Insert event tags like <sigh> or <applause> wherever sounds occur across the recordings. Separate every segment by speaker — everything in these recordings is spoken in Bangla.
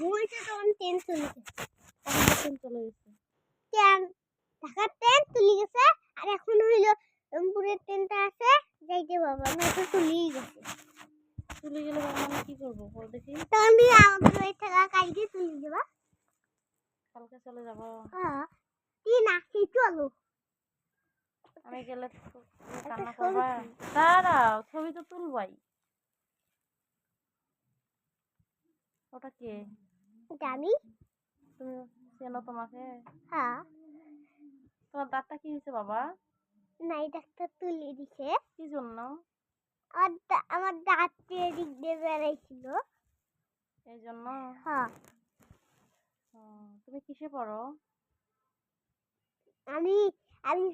Speaker 1: ঘুমাইছে তখন ট্রেন চলে গেছে।
Speaker 2: কখন ট্রেন চলে গেছে।
Speaker 1: ট্রেন ঢাকার ট্রেন চলে গেছে। আর এখন হইল রংপুরের ট্রেনটা আছে। যাইতে বাবা না চলেই গেছে।
Speaker 2: চলে গেলে বাবা আমি কি করব বল দেখি।
Speaker 1: তো আমি আমাদের বাড়ি থেকে কালকে চলে যাবা
Speaker 2: কালকে চলে যাব।
Speaker 1: হ্যাঁ তিন আসি চলো
Speaker 2: আমি গেলে কান্না করবা। দাঁড়াও ছবি তো তুলবাই। ওটা কে?
Speaker 1: এটা আমি।
Speaker 2: তুমি চেনো তোমাকে?
Speaker 1: হ্যাঁ।
Speaker 2: তোমার দাঁতটা কি হয়েছে বাবা?
Speaker 1: নাই ডাক্তার তুলে দিছে।
Speaker 2: কি জন্য?
Speaker 1: আমার দাঁত এদিক দিয়ে বেড়াইছিল।
Speaker 2: এই জন্য?
Speaker 1: হ্যাঁ।
Speaker 2: তুমি কিসে পড়ো?
Speaker 1: আমি আমি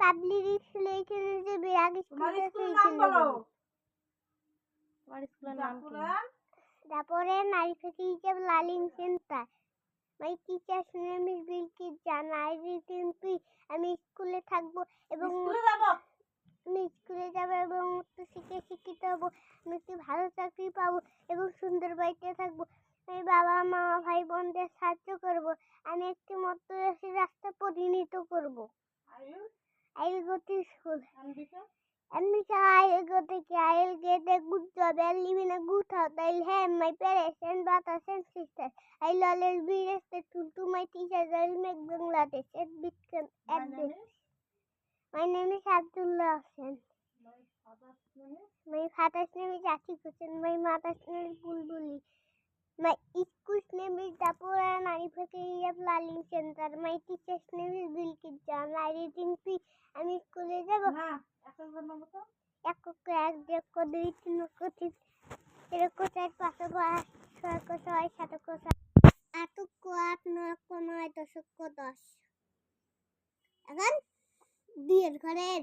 Speaker 1: পাবলিক স্কুলে এখানে যে বিরাগ স্কুল আছে
Speaker 2: তোমার স্কুলের নাম কি?
Speaker 1: তারপরে নারী থেকে হিসাব learning centre my teacher's name is Bilkis Jana I recently আমি স্কুলে থাকব এবং আমি স্কুলে যাব? এবং শিক্ষায় শিক্ষিত হব আমি একটি ভালো চাকরি পাবো এবং সুন্দর বাড়িতে থাকব। আমি বাবা মা ভাই বোনদের সাহায্য করব। আমি একটি মধ্যরাশি রাস্তা পরিণত করব। I will go to school. Ambition I will go to I will get a live in a good house. I'll have my parents and brothers and sisters. I'll always be respectful to my teachers. I'll make Bangladesh a at this. My name is Abdullah Hussain. My father's name is Ashik Hussain. My mother's name is Bulbuli. My school's name is Dapura and Arifakiri of Laling Center. My teacher's name is Bilkis Jan. I read in P. আমি স্কুলে যাব একক এক দেড় দুই তিন তিন এরকম চার পাঁচ ছয় ছয় সাত সাত আট আট নয় নয় দশ কো দশ। এখন দুইয়ের ঘরের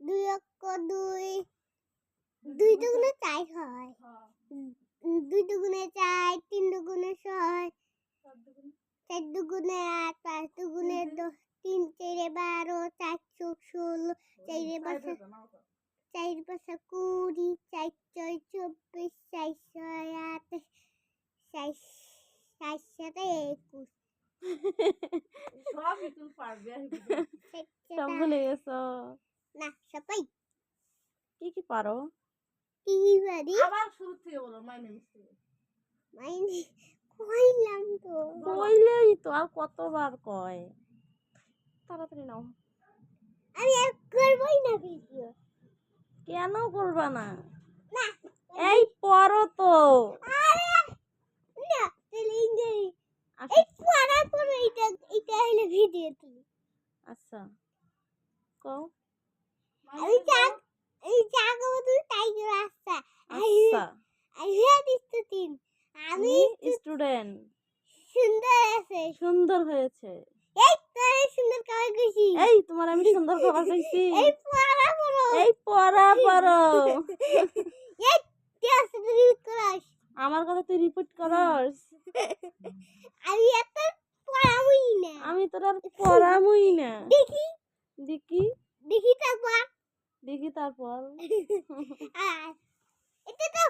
Speaker 1: দুই অক্ষ দুই দুই দুগুণে চার হয়। দুই দুগুণে চার তিন দুগুণে ছয় চার দুগুণে আট পাঁচ দুগুণে দশ তিন চারে বারো চার চোখ ষোলো চারে পাঁচে চার পাঁচে কুড়ি চার ছয় চব্বিশ চার ছয় আঠাশ চার চার সাথে একুশ। চার
Speaker 2: সব ভুলে গেছো?
Speaker 1: না সবাই।
Speaker 2: কি কি পারো?
Speaker 1: কি
Speaker 3: আবার শুরু থেকে বলো মাই নেম
Speaker 1: মাইনে কইলাম তো।
Speaker 2: কইলেই তো আর কতবার কয়? তাড়াতাড়ি নাও।
Speaker 1: আমি আর করবই না ভিডিও
Speaker 2: কেন করবা না? এই পড়ো তো।
Speaker 1: না
Speaker 2: আচ্ছা।
Speaker 1: এই পড়ার পরে এটা এটা হলো ভিডিও তুলি
Speaker 2: আচ্ছা। কও।
Speaker 1: আমি এই তুমি
Speaker 2: আচ্ছা।
Speaker 1: স্টুডেন্ট আমি
Speaker 2: স্টুডেন্ট
Speaker 1: সুন্দর আছে।
Speaker 2: সুন্দর হয়েছে।
Speaker 1: এই তোরে সুন্দর কইছি।
Speaker 2: এই তোমার আমি সুন্দর খাবার খাইছি
Speaker 1: এই পড়া পড়ো।
Speaker 2: এই পড়া পড়ো। <laughs>
Speaker 1: এই টেস্ট রিড করাস।
Speaker 2: আমার কথা তুই রিপিট করস।
Speaker 1: আমি এত পড়াবই না।
Speaker 2: আমি তোর আর পড়ামই না।
Speaker 1: দেখি।
Speaker 2: দেখি।
Speaker 1: দেখি তারপর।
Speaker 2: দেখি তারপর। <laughs>
Speaker 1: এটা তো